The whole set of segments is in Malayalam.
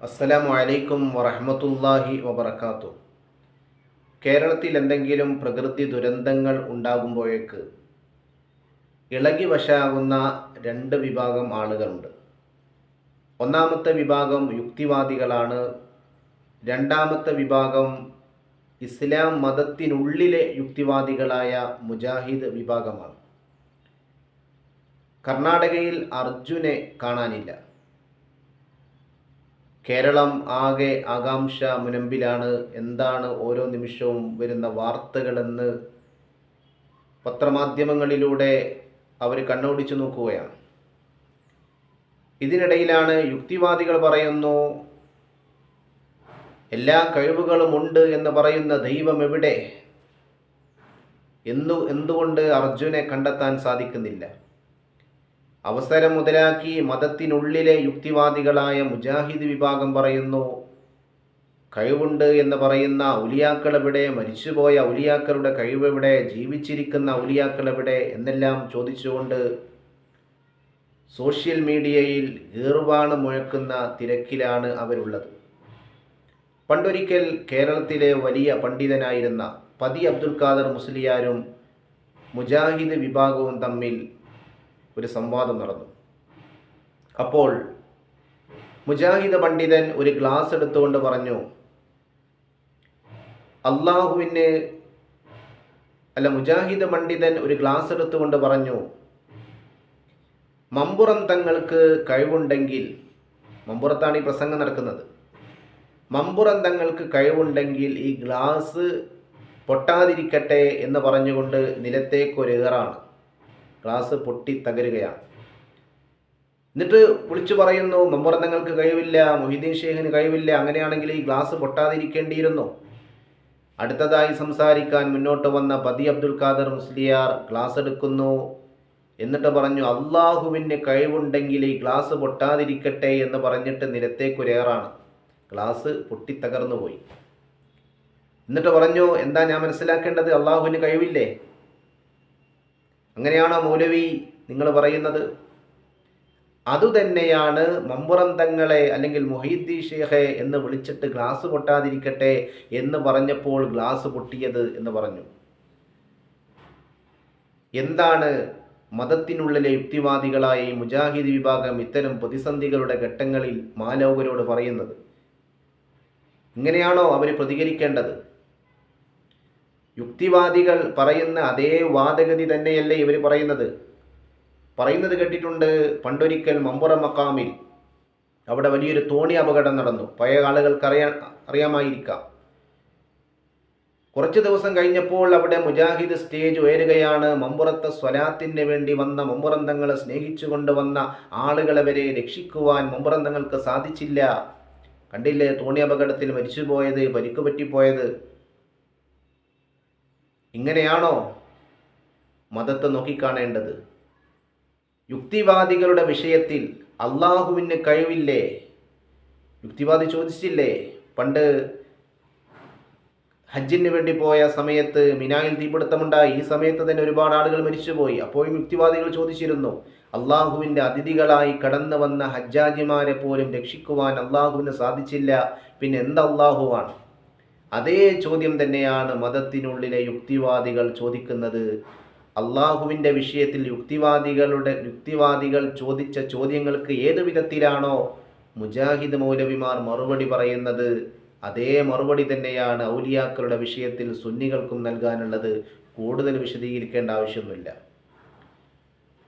അസ്സലാമു അലൈക്കും വറഹ്മത്തുള്ളാഹി വബർക്കാത്തു കേരളത്തിൽ എന്തെങ്കിലും പ്രകൃതി ദുരന്തങ്ങൾ ഉണ്ടാകുമ്പോഴേക്ക് ഇളകി വശാകുന്ന രണ്ട് വിഭാഗം ആളുകളുണ്ട്. ഒന്നാമത്തെ വിഭാഗം യുക്തിവാദികളാണ്. രണ്ടാമത്തെ വിഭാഗം ഇസ്ലാം മതത്തിനുള്ളിലെ യുക്തിവാദികളായ മുജാഹിദ് വിഭാഗമാണ്. കർണാടകയിൽ അർജുനെ കാണാനില്ല. കേരളം ആകെ ആകാംക്ഷ മുനമ്പിലാണ്. എന്താണ് ഓരോ നിമിഷവും വരുന്ന വാർത്തകളെന്ന് പത്രമാധ്യമങ്ങളിലൂടെ അവർ കണ്ണോടിച്ചു നോക്കുകയാണ്. ഇതിനിടയിലാണ് യുക്തിവാദികൾ പറയുന്നു എല്ലാ കഴിവുകളും ഉണ്ട് എന്ന് പറയുന്ന ദൈവം എവിടെ? എന്തു എന്തുകൊണ്ട് അർജുനെ കണ്ടെത്താൻ സാധിക്കുന്നില്ല? അവസരം മുതലാക്കി മതത്തിനുള്ളിലെ യുക്തിവാദികളായ മുജാഹിദ് വിഭാഗം പറയുന്നു. കഴിവുണ്ട് എന്ന് പറയുന്ന ഔലിയാക്കൾ എവിടെ? മരിച്ചുപോയ ഔലിയാക്കളുടെ കഴിവ് എവിടെ? ജീവിച്ചിരിക്കുന്ന ഔലിയാക്കൾ എവിടെ? എന്നെല്ലാം ചോദിച്ചുകൊണ്ട് സോഷ്യൽ മീഡിയയിൽ ഏർവാണ് മുഴക്കുന്ന തിരക്കിലാണ് അവരുള്ളത്. പണ്ടൊരിക്കൽ കേരളത്തിലെ വലിയ പണ്ഡിതനായിരുന്ന പതി അബ്ദുൽ ഖാദർ മുസ്ലിയാരും മുജാഹിദ് വിഭാഗവും തമ്മിൽ ഒരു സംവാദം നടന്നു. അപ്പോൾ മുജാഹിദ് പണ്ഡിതൻ ഒരു ഗ്ലാസ് എടുത്തുകൊണ്ട് പറഞ്ഞു അള്ളാഹുവിന് അല്ല മുജാഹിദ് പണ്ഡിതൻ ഒരു ഗ്ലാസ് എടുത്തുകൊണ്ട് പറഞ്ഞു മമ്പുറം തങ്ങൾക്ക് കഴിവുണ്ടെങ്കിൽ മമ്പുറത്താണ് ഈ പ്രസംഗം നടക്കുന്നത്. മമ്പുറം തങ്ങൾക്ക് കഴിവുണ്ടെങ്കിൽ ഈ ഗ്ലാസ് പൊട്ടാതിരിക്കട്ടെ എന്ന് പറഞ്ഞുകൊണ്ട് നിലത്തേക്കൊരേറാണ് ഗ്ലാസ് പൊട്ടി തകരുകയാണ്. എന്നിട്ട് വിളിച്ചു പറയുന്നു മമ്പുറത്തങ്ങൾക്ക് കഴിവില്ല മൊഹിദ്ദീൻ ഷെയ്ഖിന് കഴിവില്ല അങ്ങനെയാണെങ്കിൽ ഈ ഗ്ലാസ് പൊട്ടാതിരിക്കേണ്ടിയിരുന്നു? അടുത്തതായി സംസാരിക്കാൻ മുന്നോട്ട് വന്ന പതി അബ്ദുൽ ഖാദർ മുസ്ലിയാർ ഗ്ലാസ് എടുക്കുന്നു. എന്നിട്ട് പറഞ്ഞു അള്ളാഹുവിന് കഴിവുണ്ടെങ്കിൽ ഈ ഗ്ലാസ് പൊട്ടാതിരിക്കട്ടെ എന്ന് പറഞ്ഞിട്ട് നിരത്തേക്കുരേറാണ് ഗ്ലാസ് പൊട്ടിത്തകർന്നു പോയി എന്നിട്ട് പറഞ്ഞു എന്താ ഞാൻ മനസ്സിലാക്കേണ്ടത്? അള്ളാഹുവിന് കഴിവില്ലേ? അങ്ങനെയാണോ മൗലവി നിങ്ങൾ പറയുന്നത്? അതുതന്നെയാണ് മമ്പുറം തങ്ങളെ അല്ലെങ്കിൽ മൊഹീദ്ദി ഷേഖെ എന്ന് വിളിച്ചിട്ട് ഗ്ലാസ് പൊട്ടാതിരിക്കട്ടെ എന്ന് പറഞ്ഞപ്പോൾ ഗ്ലാസ് പൊട്ടിയത് എന്ന് പറഞ്ഞു. എന്താണ് മതത്തിനുള്ളിലെ യുക്തിവാദികളായ ഈ മുജാഹിദ് വിഭാഗം ഇത്തരം പ്രതിസന്ധികളുടെ ഘട്ടങ്ങളിൽ മാലോകരോട് പറയുന്നത്? ഇങ്ങനെയാണോ അവർ പ്രതികരിക്കേണ്ടത്? യുക്തിവാദികൾ പറയുന്ന അതേ വാദഗതി തന്നെയല്ലേ ഇവർ പറയുന്നത്? പറയുന്നത് കേട്ടിട്ടുണ്ട് പണ്ടൊരിക്കൽ മമ്പുറം മക്കാമിൽ. അവിടെ വലിയൊരു തോണി അപകടം നടന്നു. പഴയ ആളുകൾക്ക് അറിയാൻ അറിയാമായിരിക്കാം. കുറച്ച് ദിവസം കഴിഞ്ഞപ്പോൾ അവിടെ മുജാഹിദ് സ്റ്റേജ് ഉയരുകയാണ്. മമ്പുറത്തെ സ്വലാത്തിന് വേണ്ടി വന്ന മമ്പുറം തങ്ങളെ സ്നേഹിച്ചു കൊണ്ടുവന്ന ആളുകളെ വരെ രക്ഷിക്കുവാൻ മമ്പുറം തങ്ങൾക്ക് സാധിച്ചില്ല. കണ്ടില്ലേ തോണി അപകടത്തിൽ മരിച്ചുപോയത് പരിക്ക് പറ്റിപ്പോയത്? ഇങ്ങനെയാണോ മതത്തെ നോക്കിക്കാണേണ്ടത്? യുക്തിവാദികളുടെ വിഷയത്തിൽ അള്ളാഹുവിന് കഴിവില്ലേ? യുക്തിവാദി ചോദിച്ചില്ലേ? പണ്ട് ഹജ്ജിന് വേണ്ടി പോയ സമയത്ത് മിനായിൽ തീപിടുത്തമുണ്ടായി. ഈ സമയത്ത് തന്നെ ഒരുപാട് ആളുകൾ മരിച്ചുപോയി. അപ്പോഴും യുക്തിവാദികൾ ചോദിച്ചിരുന്നു അള്ളാഹുവിന്റെ അതിഥികളായി കടന്നു വന്ന ഹജ്ജാജിമാരെ പോലും രക്ഷിക്കുവാൻ അള്ളാഹുവിന് സാധിച്ചില്ല. പിന്നെ എന്ത് അള്ളാഹുവാണ്? അതേ ചോദ്യം തന്നെയാണ് മതത്തിനുള്ളിലെ യുക്തിവാദികൾ ചോദിക്കുന്നത്. അള്ളാഹുവിന്റെ വിഷയത്തിൽ യുക്തിവാദികളുടെ യുക്തിവാദികൾ ചോദിച്ച ചോദ്യങ്ങൾക്ക് ഏത് വിധത്തിലാണോ മുജാഹിദ് മൗലവിമാർ മറുപടി പറയുന്നത് അതേ മറുപടി തന്നെയാണ് ഔലിയാക്കളുടെ വിഷയത്തിൽ സുന്നികൾക്കും നൽകാനുള്ളത്. കൂടുതൽ വിശദീകരിക്കേണ്ട ആവശ്യമൊന്നുമില്ല.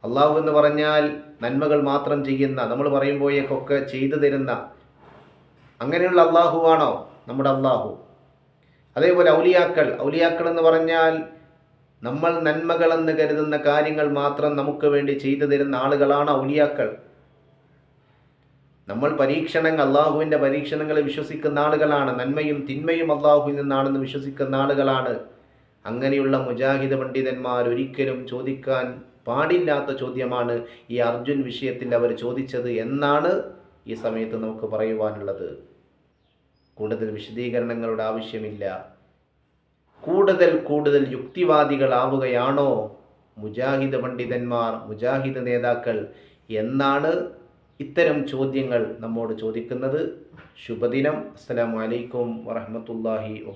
അള്ളാഹു എന്ന് പറഞ്ഞാൽ നന്മകൾ മാത്രം ചെയ്യുന്ന നമ്മൾ പറയുമ്പോഴേക്കൊക്കെ ചെയ്തു തരുന്ന അങ്ങനെയുള്ള അള്ളാഹുവാണോ നമ്മുടെ അള്ളാഹു? അതേപോലെ ഔലിയാക്കൾ. ഔലിയാക്കൾ എന്ന് പറഞ്ഞാൽ നമ്മൾ നന്മകളെന്ന് കരുതുന്ന കാര്യങ്ങൾ മാത്രം നമുക്ക് വേണ്ടി ചെയ്തു തരുന്ന ആളുകളാണ് ഔലിയാക്കൾ. നമ്മൾ പരീക്ഷണങ്ങൾ അള്ളാഹുവിന്റെ പരീക്ഷണങ്ങളെ വിശ്വസിക്കുന്ന ആളുകളാണ്. നന്മയും തിന്മയും അള്ളാഹുവിൽ നിന്നാണെന്ന് വിശ്വസിക്കുന്ന ആളുകളാണ്. അങ്ങനെയുള്ള മുജാഹിദ് പണ്ഡിതന്മാർ ഒരിക്കലും ചോദിക്കാൻ പാടില്ലാത്ത ചോദ്യമാണ് ഈ അർജുൻ വിഷയത്തിൽ അവർ ചോദിച്ചത് എന്നാണ് ഈ സമയത്ത് നമുക്ക് പറയുവാനുള്ളത്. കൂടുതൽ വിശദീകരണങ്ങളുടെ ആവശ്യമില്ല. കൂടുതൽ കൂടുതൽ യുക്തിവാദികളാവുകയാണോ മുജാഹിദ് പണ്ഡിതന്മാർ മുജാഹിദ് നേതാക്കൾ എന്നാണ് ഇത്തരം ചോദ്യങ്ങൾ നമ്മോട് ചോദിക്കുന്നത്. ശുഭദിനം. അസ്സലാമലൈക്കും വറഹമത്തല്ലാഹി